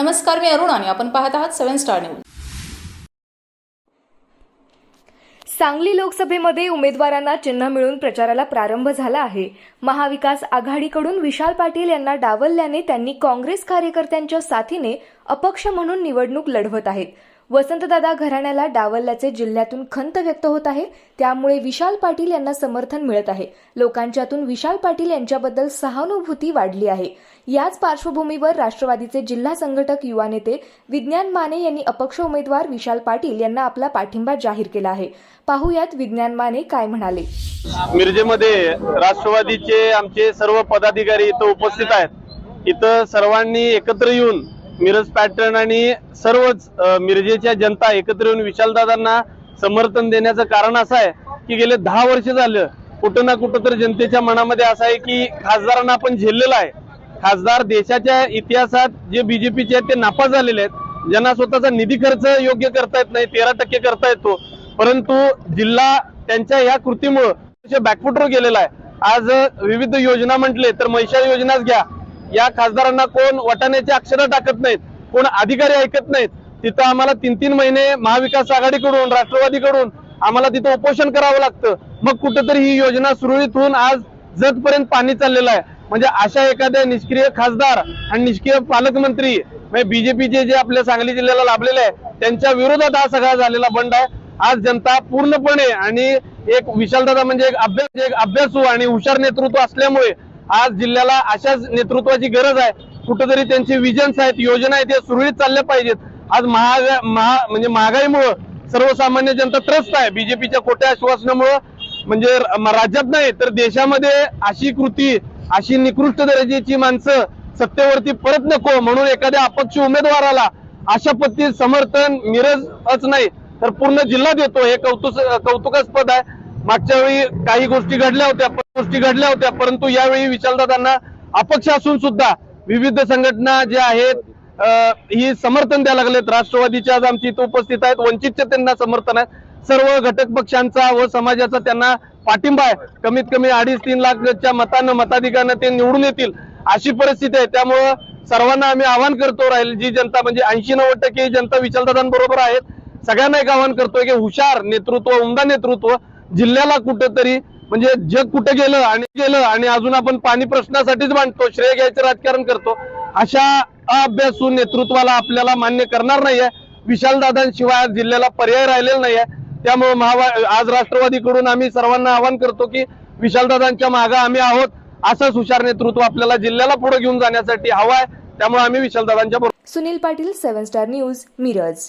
नमस्कार मी अरुण आणि आपण पाहत आहात सेव्हन स्टार न्यूज. सांगली लोकसभेमध्ये उमेदवारांना चिन्ह मिळून प्रचाराला प्रारंभ झाला आहे. महाविकास आघाडीकडून विशाल पाटील यांना डावलल्याने त्यांनी काँग्रेस कार्यकर्त्यांच्या साथीने अपक्ष म्हणून निवडणूक लढवत आहेत. वसंतदादा घराण्याला डावलल्याचे जिल्ह्यातून खंत व्यक्त होत आहे. त्यामुळे विशाल पाटील यांना समर्थन मिळत आहे. लोकांच्यातून विशाल पाटील यांच्याबद्दल सहानुभूती वाढली आहे. याच पार्श्वभूमीवर राष्ट्रवादीचे जिल्हा संघटक युवा नेते विज्ञान माने यांनी अपक्ष उमेदवार विशाल पाटील यांना आपला पाठिंबा जाहीर केला आहे. पाहुयात विज्ञान माने काय म्हणाले. मिरजेमध्ये राष्ट्रवादीचे आमचे सर्व पदाधिकारी इथं उपस्थित आहेत. इथं सर्वांनी एकत्र येऊन मिरज पॅटर्न आणि सर्वच मिरजेच्या जनता एकत्र येऊन विशालदादांना समर्थन देण्याचं कारण असं आहे की गेले दहा वर्ष झालं कुठं ना कुठं तर जनतेच्या मनामध्ये असं आहे की खासदारांना आपण झेललेलं आहे. खासदार देशाच्या इतिहासात जे बीजेपीचे आहेत ते नापास झालेले आहेत. ज्यांना स्वतःचा निधी खर्च योग्य करता येत नाही तेरा टक्के करता येतो. परंतु जिल्हा त्यांच्या या कृतीमुळे बॅकफुटवर गेलेला आहे. आज विविध योजना म्हटले तर महिषा योजनाच घ्या. या खासदारांना कोण वटाण्याची अक्षरं टाकत नाहीत कोण अधिकारी ऐकत नाहीत तिथं आम्हाला तीन तीन महिने महाविकास आघाडीकडून राष्ट्रवादीकडून आम्हाला तिथं उपोषण करावं लागतं. मग कुठंतरी ही योजना सुरळीत होऊन आज जगपर्यंत पाणी चाललेलं आहे. म्हणजे अशा एखाद्या निष्क्रिय खासदार आणि निष्क्रिय पालकमंत्री म्हणजे बीजेपीचे जे आपल्या सांगली जिल्ह्याला लाभलेले आहे त्यांच्या विरोधात हा सगळा झालेला बंड आहे. आज जनता पूर्णपणे आणि एक विशालदादा म्हणजे एक अभ्यास एक अभ्यासू आणि हुशार नेतृत्व असल्यामुळे आज जिल्ह्याला अशाच नेतृत्वाची गरज आहे. कुठेतरी त्यांचे विजन्स आहेत योजना आहेत या सुरळीत चालल्या पाहिजेत. आज महाग महा म्हणजे महागाईमुळं सर्वसामान्य जनता त्रस्त आहे. बीजेपीच्या खोट्या आश्वासनामुळं म्हणजे राज्यात नाही तर देशामध्ये अशी कृती अशी निकृष्ट दर्जाची माणसं सत्तेवरती परत नको. म्हणून एखाद्या अपक्ष उमेदवाराला अशा पद्धतीत समर्थन मिरजच नाही. तर पूर्ण जिल्हा देतो. हे कौतुक कौतुकास्पद आहे. मागच्या वेळी काही गोष्टी घडल्या होत्या गोष्टी घडल्या होत्या परंतु यावेळी विशालदादांना अपक्ष असून सुद्धा विविध संघटना ज्या आहेत ही समर्थन द्यायला लागलेत. राष्ट्रवादीच्या आज आमची इथं उपस्थित आहेत. वंचितचे त्यांना समर्थन आहे. सर्व घटक पक्षांचा व समाजाचा त्यांना पाठिंबा आहे. कमीत कमी अडीच तीन लाखच्या मतानं मताधिकानं ते निवडून येतील अशी परिस्थिती आहे. त्यामुळं सर्वांना आम्ही आवाहन करतो राहील जी जनता म्हणजे ऐंशी नव्वद टक्के जनता विचारदादांबरोबर आहेत. सगळ्यांना एक आवाहन करतोय की हुशार नेतृत्व उमदा नेतृत्व जिल्ह्याला कुठंतरी म्हणजे जग कुठे गेलं आणि गेलं आणि अजून आपण पाणी प्रश्नासाठीच मांडतो श्रेय घ्यायचं राजकारण करतो अशा अभ्यासून नेतृत्वाला आपल्याला मान्य करणार नाहीये. विशालदादांशिवाय जिल्ह्याला पर्याय राहिलेला नाहीये. त्यामुळे महावा आज राष्ट्रवादीकडून आम्ही सर्वांना आवाहन करतो की विशालदादांच्या मागे आम्ही आहोत असंच हुशार नेतृत्व आपल्याला जिल्ह्याला पुढे घेऊन जाण्यासाठी हवं आहे. त्यामुळे आम्ही विशालदादांच्या बरोबर Sunil Patil seven star news Miraj.